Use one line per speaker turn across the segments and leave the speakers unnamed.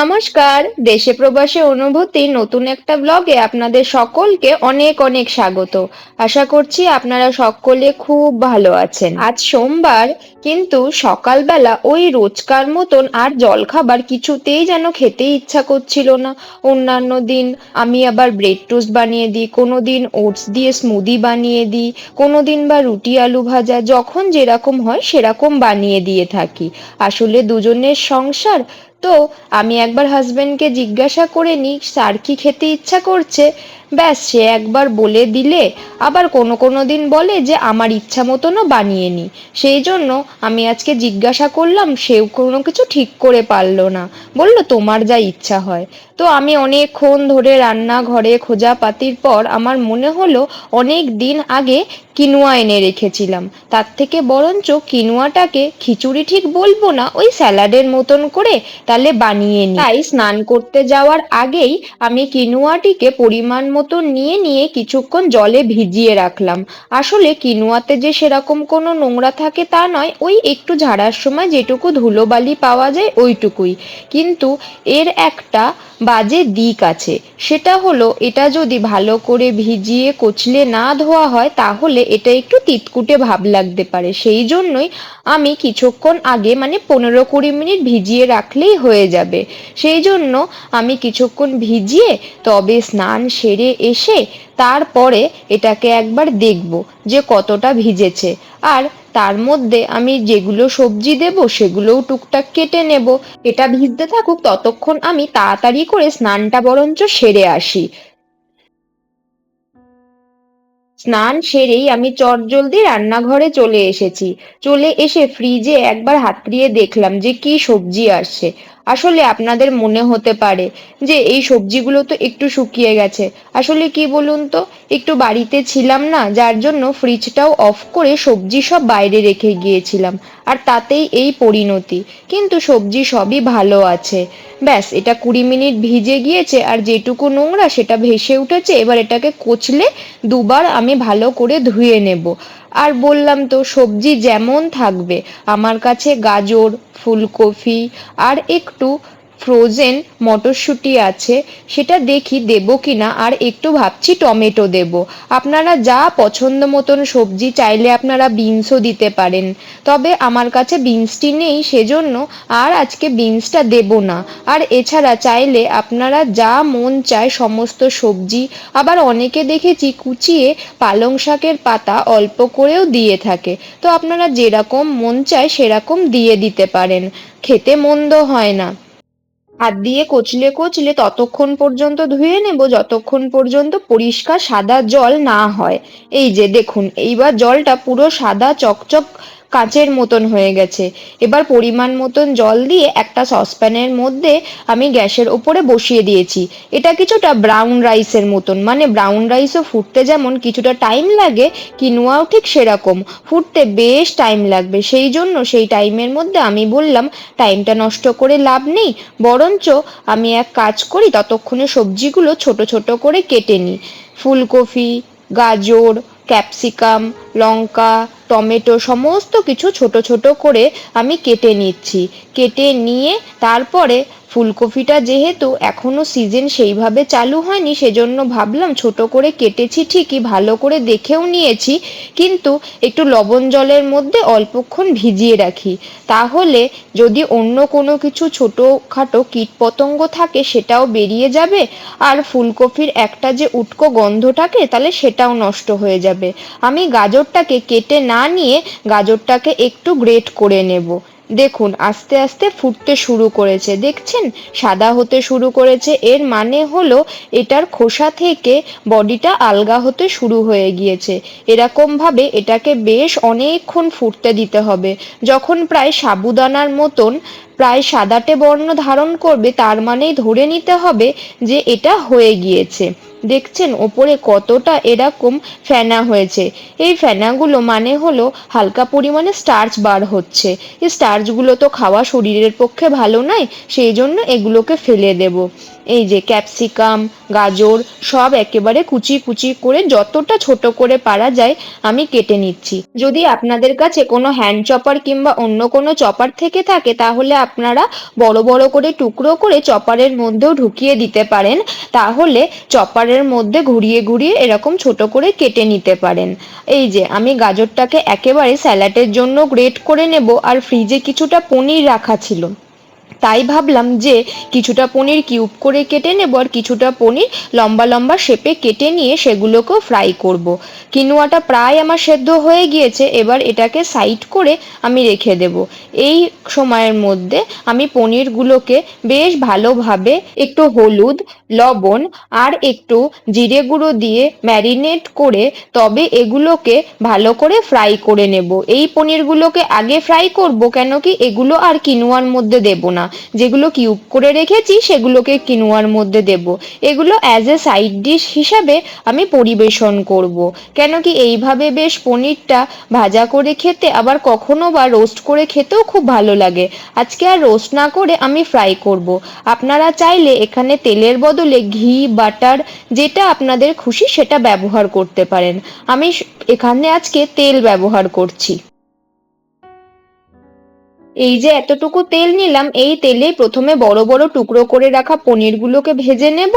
নমস্কার, দেশে প্রবাসে অনুভূতি নতুন একটা ব্লগে আপনাদের সকলকে অনেক অনেক স্বাগত। আশা করছি আপনারা সকলে খুব ভালো আছেন। আজ সোমবার, কিন্তু সকালবেলা ওই রোজকার মতন আর জলখাবার কিছুতেই যেন খেতে ইচ্ছা করছিল না। অন্যান্য দিন আমি আবার ব্রেড টোস্ট বানিয়ে দিই, কোনো দিন ওটস দিয়ে স্মুদি বানিয়ে দিই, কোনো দিন বা রুটি আলু ভাজা, যখন যেরকম হয় সেরকম বানিয়ে দিয়ে থাকি। আসলে দুজনের সংসার তো আমি একবার হাজব্যান্ডকে জিজ্ঞাসা করে নিই স্যার কি খেতে ইচ্ছা করছে? ব্যাস, সে একবার বলে দিলে, আবার কোনো কোনো দিন বলে যে, আমার ইচ্ছা মতনও বানিয়ে নি। সেই জন্য আমি আজকে জিজ্ঞাসা করলাম, সেও কোনো কিছু ঠিক করে পারল না। বলল, তোমার যা ইচ্ছা হয়। তো আমি অনেকক্ষণ ধরে রান্না রান্নাঘরে খোঁজাপাতির পর আমার মনে হলো, অনেক দিন আগে কিনুয়া এনে রেখেছিলাম। তার থেকে বরঞ্চ কিনুয়াটাকে খিচুড়ি ঠিক বলব না, ওই স্যালাডের মতন করে তাহলে বানিয়ে নিই তাই স্নান করতে যাওয়ার আগেই আমি কিনুয়াটিকে পরিমাণ মতো নিয়ে নিয়ে কিছুক্ষণ জলে ভিজিয়ে রাখলাম। আসলে কিনুয়াতে যে সেরকম কোনো নোংরা থাকে তা নয়, ওই একটু ঝাড়ার সময় যেটুকু ধুলোবালি পাওয়া যায় ওইটুকুই। কিন্তু এর একটা বাজে দিক আছে। সেটা হলো, এটা যদি ভালো করে ভিজিয়ে কচলে না ধোয়া হয়, তাহলে এটা একটু তিতকুটে ভাব লাগতে পারে। সেই জন্যই আমি কিছুক্ষণ আগে মানে পনেরো কুড়ি মিনিট ভিজিয়ে রাখলেই হয়ে যাবে। সেই জন্য আমি কিছুক্ষণ ভিজিয়ে, তবে স্নান সেরে এসে, তারপরে এটাকে একবার দেখব যে কতটা ভিজেছে। আর তার মধ্যে আমি যেগুলো সবজি দেব, সেগুলোও টুকটাক কেটে নেব। এটা ভিজতে থাকুক, ততক্ষণ আমি তাড়াতাড়ি করে স্নানটা বরঞ্চ সেরে আসি। স্নান সেরেই আমি চটজলদি রান্নাঘরে চলে এসেছি। চলে এসে ফ্রিজে একবার হাতড়িয়ে দেখলাম যে কি সবজি আসছে। আসলে আপনাদের মনে হতে পারে যে এই সবজিগুলো তো একটু শুকিয়ে গেছে। আসলে কি বলুন তো, একটু বাড়িতে ছিলাম না, যার জন্য ফ্রিজটাও অফ করে সবজি সব বাইরে রেখে গিয়েছিলাম, আর তাতেই এই পরিণতি। কিন্তু সবজি সবই ভালো আছে। ব্যাস, এটা কুড়ি মিনিট ভিজে গিয়েছে, আর যেটুকু নোংরা সেটা ভেসে উঠেছে, এবার এটাকে কচলে দুবার আমি ভালো করে ধুয়ে নেব। আর বললাম তো সবজি যেমন থাকবে আমার কাছে গাজর ফুলকপি আর একটু ফ্রোজেন মটরশুঁটি আছে, সেটা দেখি দেব কিনা, আর একটু ভাবছি টমেটো দেব। আপনারা যা পছন্দ মতন সবজি চাইলে আপনারা বিনসও দিতে পারেন। তবে আমার কাছে বিনসটি নেই, সেজন্য আর আজকে বিনসটা দেব না। আর এছাড়া চাইলে আপনারা যা মন চায় সমস্ত সবজি, আবার অনেকে দেখেছি কুচিয়ে পালং শাকের পাতা অল্প করেও দিয়ে থাকে। তো আপনারা যেরকম মন চায় সেরকম দিয়ে দিতে পারেন। খেতে মন্দ হয় না। হাত দিয়ে কচলে কচলে ততক্ষণ পর্যন্ত ধুয়ে নেব, যতক্ষণ পর্যন্ত পরিষ্কার সাদা জল না হয়। এই যে দেখুন, এইবার জলটা পুরো সাদা চকচক কাঁচের মতন হয়ে গেছে। এবার পরিমাণ মতন জল দিয়ে একটা সসপ্যানের মধ্যে আমি গ্যাসের ওপরে বসিয়ে দিয়েছি। এটা কিছুটা ব্রাউন রাইসের মতন মানে ব্রাউন রাইসও ফুটতে যেমন কিছুটা টাইম লাগে, কিনুয়াও ঠিক সেরকম। ফুটতে বেশ টাইম লাগবে, সেই জন্য সেই টাইমের মধ্যে আমি বললাম, টাইমটা নষ্ট করে লাভ নেই, বরঞ্চ আমি এক কাজ করি, ততক্ষণে সবজিগুলো ছোট ছোট করে কেটে নিই। ফুলকপি, গাজর ক্যাপসিকাম লঙ্কা টমেটো সমস্ত কিছু ছোট ছোট করে আমি কেটে নিচ্ছি। কেটে নিয়ে তারপরে ফুলকপিটা যেহেতু এখনও সিজন সেইভাবে চালু হয়নি, সেজন্য ভাবলাম ছোট করে কেটেছি ঠিকই, ভালো করে দেখেও নিয়েছি, কিন্তু একটু লবণ জলের মধ্যে অল্পক্ষণ ভিজিয়ে রাখি। তাহলে যদি অন্য কোনো কিছু ছোটোখাটো কীটপতঙ্গ থাকে, সেটাও বেরিয়ে যাবে, আর ফুলকপির একটা যে উটকো গন্ধ থাকে, তাহলে সেটাও নষ্ট হয়ে যাবে। আমি গাজরটাকে কেটে না নিয়ে গাজরটাকে একটু গ্রেট করে নেব। দেখুন, আস্তে আস্তে ফুটতে শুরু করেছে। দেখছেন, সাদা হতে শুরু করেছে। এর মানে হলো, এটার খোসা থেকে বডিটা আলগা হতে শুরু হয়ে গিয়েছে। এরকমভাবে এটাকে বেশ অনেকক্ষণ ফুটতে দিতে হবে। যখন প্রায় সাবুদানার মতন প্রায় সাদাটে বর্ণ ধারণ করবে, তার মানেই ধরে নিতে হবে যে এটা হয়ে গিয়েছে। দেখছেন, ওপরে কতটা এরকম ফেনা হয়েছে। এই ফেনাগুলো মানে হলো হালকা পরিমাণে স্টার্চ বার হচ্ছে। এই স্টার্চগুলো তো খাওয়া শরীরের পক্ষে ভালো নয়, সেই জন্য এগুলোকে ফেলে দেব। এই যে ক্যাপসিকাম, গাজর সব একেবারে কুচি কুচি করে যতটা ছোট করে পারা যায় আমি কেটে নিচ্ছি। যদি আপনাদের কাছে কোনো হ্যান্ড চপার কিংবা অন্য কোনো চপার থেকে থাকে, তাহলে আপনারা বড় বড় করে টুকরো করে চপারের মধ্যেও ঢুকিয়ে দিতে পারেন। তাহলে চপারের মধ্যে ঘুরিয়ে ঘুরিয়ে এরকম ছোট করে কেটে নিতে পারেন। এই যে আমি গাজরটাকে একেবারে স্যালাডের জন্য গ্রেট করে নেব। আর ফ্রিজে কিছুটা পনির রাখা ছিল। তাই ভাবলাম যে কিছুটা পনির কিউব করে কেটে নেব আর কিছুটা পনির লম্বা লম্বা শেপে কেটে নিয়ে সেগুলোকেও ফ্রাই করব। কিনুয়াটা প্রায় আমার সেদ্ধ হয়ে গিয়েছে, এবার এটাকে সাইড করে আমি রেখে দেব। এই সময়ের মধ্যে আমি পনিরগুলোকে বেশ ভালোভাবে একটু হলুদ, লবণ আর একটু জিরে গুঁড়ো দিয়ে ম্যারিনেট করে তবে এগুলোকে ভালো করে ফ্রাই করে নেব। এই পনিরগুলোকে আগে ফ্রাই করব কেন কি এগুলো আর কিনুয়ার মধ্যে দেব না। যেগুলো কিউব করে রেখেছি, সেগুলোকে কিনোয়ার মধ্যে দেব। এগুলো অ্যাজ এ সাইড ডিশ হিসাবে আমি পরিবেশন করব। কেন কি এইভাবে বেশ পনিরটা ভাজা করে খেতে, আবার কখনো বা রোস্ট করে খেতেও খুব ভালো লাগে। আজকে আর রোস্ট না করে আমি ফ্রাই করব। আপনারা চাইলে এখানে তেলের বদলে ঘি বাটার যেটা আপনাদের খুশি সেটা ব্যবহার করতে পারেন। আমি এখানে আজকে তেল ব্যবহার করছি। এই যে এতটুকু তেল নিলাম, এই তেলে প্রথমে বড় বড় টুকরো করে রাখা পনিরগুলোকে ভেজে নেব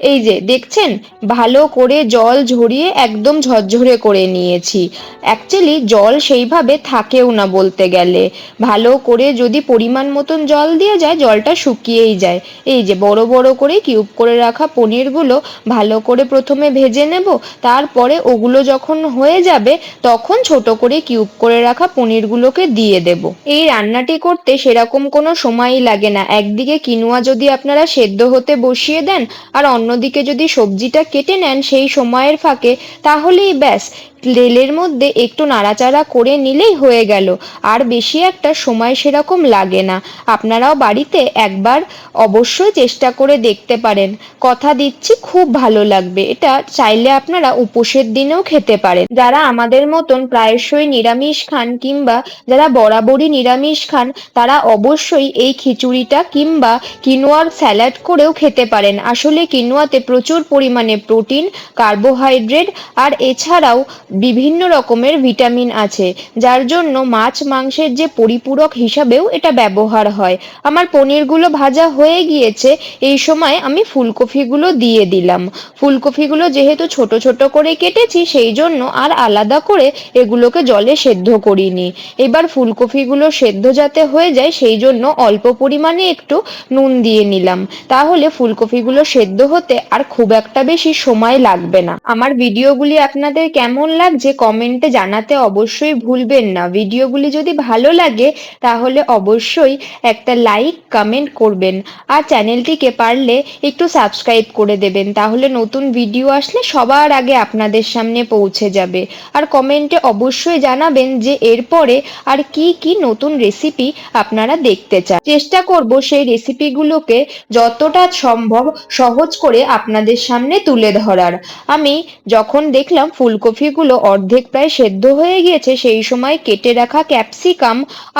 এই যে, দেখছেন? ভালো করে জল ঝরিয়ে একদম ঝরঝরে করে নিয়েছি। অ্যাকচুয়ালি জল সেইভাবে থাকেও না বলতে গেলে। ভালো করে যদি পরিমাণ মতন জল দিয়ে যায়, জলটা শুকিয়েই যায়। এই যে, বড় বড় করে কিউব করে রাখা পনিরগুলো ভালো করে প্রথমে ভেজে নেব, তারপরে ওগুলো যখন হয়ে যাবে, তখন ছোট করে কিউব করে রাখা পনিরগুলোকে দিয়ে দেব। এই রান্নাটি করতে সেরকম কোনো সময়ই লাগে না। একদিকে কিনুয়া যদি আপনারা সেদ্ধ হতে বসিয়ে দেন, আর অন্য অন্যদিকে যদি সবজিটা কেটে নেন সেই সময়ের ফাঁকে তাহলেই ব্যাস তেলের মধ্যে একটু নাড়াচাড়া করে নিলেই হয়ে গেল। আর বেশি একটা সময় সেরকম লাগে না। আপনারাও বাড়িতে একবার অবশ্যই চেষ্টা করে দেখতে পারেন। কথা দিচ্ছি, খুব ভালো লাগবে। এটা চাইলে আপনারা উপোসের দিনেও খেতে পারেন। যারা আমাদের মতন প্রায়শই নিরামিষ খান কিংবা যারা বরাবরই নিরামিষ খান, তারা অবশ্যই এই খিচুড়িটা কিংবা কিনোয়ার স্যালাড করেও খেতে পারেন। আসলে কিনোয়াতে প্রচুর পরিমাণে প্রোটিন, কার্বোহাইড্রেট আর এছাড়াও বিভিন্ন রকমের ভিটামিন আছে, যার জন্য মাছ মাংসের যে পরিপূরক হিসাবেও এটা ব্যবহার হয়। আমার পনিরগুলো ভাজা হয়ে গিয়েছে, এই সময় আমি ফুলকপিগুলো দিয়ে দিলাম। ফুলকপিগুলো যেহেতু ছোট ছোট করে কেটেছি, সেই জন্য আর আলাদা করে এগুলোকে জলে সেদ্ধ করিনি। এবার ফুলকপিগুলো সেদ্ধ যাতে হয়ে যায়, সেই জন্য অল্প পরিমাণে একটু নুন দিয়ে নিলাম। তাহলে ফুলকপিগুলো সেদ্ধ হতে আর খুব একটা বেশি সময় লাগবে না। আমার ভিডিওগুলি আপনাদের কেমন লাগছে কমেন্টে জানাতে অবশ্যই ভুলবেন না। ভিডিওগুলি যদি ভালো লাগে, তাহলে অবশ্যই একটা লাইক কমেন্ট করবেন। আর চ্যানেলটিকে পারলে একটু সাবস্ক্রাইব করে দেবেন। তাহলে নতুন ভিডিও আসলে সবার আগে আপনাদের সামনে পৌঁছে যাবে। আর কমেন্টে অবশ্যই জানাবেন যে এরপরে আর কি কি নতুন রেসিপি আপনারা দেখতে চান। চেষ্টা করব সেই রেসিপিগুলোকে যতটা সম্ভব সহজ করে আপনাদের সামনে তুলে ধরার। আমি যখন দেখলাম ফুলকপিগুলো অর্ধেক প্রায় সেদ্ধ হয়ে গিয়েছে, সেই সময় কেটে রাখা ক্যাপসিকাম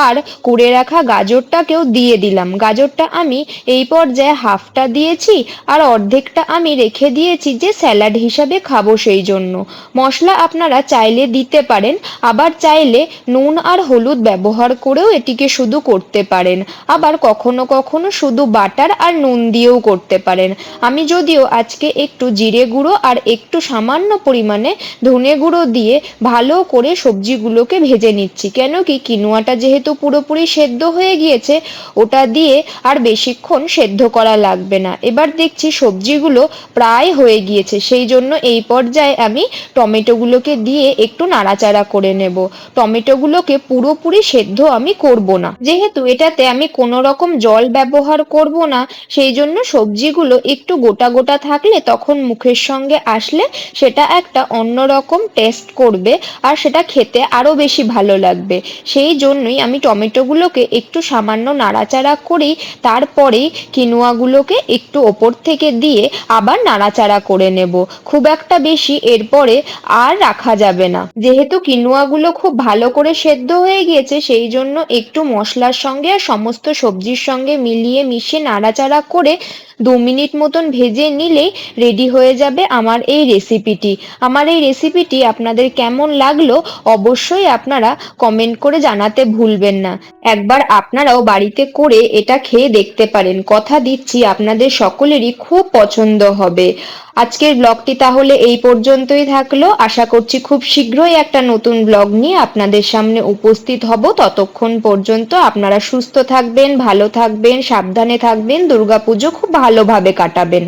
আর কুড়ে রাখা গাজরটাকেও দিয়ে দিলাম। গাজরটা আমি এই পর্যায়ে হাফটা দিয়েছি আর অর্ধেকটা আমি রেখে দিয়েছি যে স্যালাড হিসাবে খাব সেই জন্য। মশলা আপনারা চাইলে দিতে পারেন, আবার চাইলে নুন আর হলুদ ব্যবহার করেও এটিকে শুধু করতে পারেন। আবার কখনো কখনো শুধু বাটার আর নুন দিয়েও করতে পারেন। আমি যদিও আজকে একটু জিরে গুঁড়ো আর একটু সামান্য পরিমাণে ধনে গুঁড়ো দিয়ে ভালো করে সবজিগুলোকে ভেজে নিচ্ছি। কেন কি কিনোয়াটা যেহেতু পুরোপুরি সেদ্ধ হয়ে গিয়েছে, ওটা দিয়ে আর বেশিক্ষণ সেদ্ধ করা লাগবে না। এবার দেখছি সবজিগুলো প্রায় হয়ে গিয়েছে, সেই জন্য এই পর্যায়ে আমি টমেটোগুলোকে দিয়ে একটু নাড়াচাড়া করে নেব। টমেটোগুলোকে পুরোপুরি সেদ্ধ আমি করব না। যেহেতু এটাতে আমি কোনো রকম জল ব্যবহার করব না, সেই জন্য সবজিগুলো একটু গোটা গোটা থাকলে তখন মুখের সঙ্গে আসলে সেটা একটা অন্যরকম টেস্ট করবে আর সেটা খেতে আরও বেশি ভালো লাগবে। সেই জন্যই আমি টমেটোগুলোকে একটু সামান্য নাড়াচাড়া করি তারপরেই কিনুয়াগুলোকে একটু ওপর থেকে দিয়ে আবার নাড়াচাড়া করে নেব। খুব একটা বেশি এরপরে আর রাখা যাবে না। যেহেতু কিনুয়াগুলো খুব ভালো করে সেদ্ধ হয়ে গিয়েছে, সেই জন্য একটু মশলার সঙ্গে আর সমস্ত সবজির সঙ্গে মিলিয়ে মিশিয়ে নাড়াচাড়া করে দু মিনিট মতন ভেজে নিলেই রেডি হয়ে যাবে আমার এই রেসিপিটি আমার এই রেসিপিটি আপনার আপনাদের কেমন লাগল অবশ্যই আপনারা কমেন্ট করে জানাতে ভুলবেন না। একবার আপনারাও বাড়িতে করে এটা খেয়ে দেখতে পারেন। কথা দিচ্ছি, আপনাদের সকলেরই খুব পছন্দ হবে। আজকের ব্লগটি তাহলে এই পর্যন্তই থাকল। আশা করছি খুব শীঘ্রই একটা নতুন ব্লগ নিয়ে আপনাদের সামনে উপস্থিত হব। ততক্ষণ পর্যন্ত আপনারা সুস্থ থাকবেন, ভালো থাকবেন, সাবধানে থাকবেন। দুর্গাপুজো খুব ভালোভাবে কাটাবেন।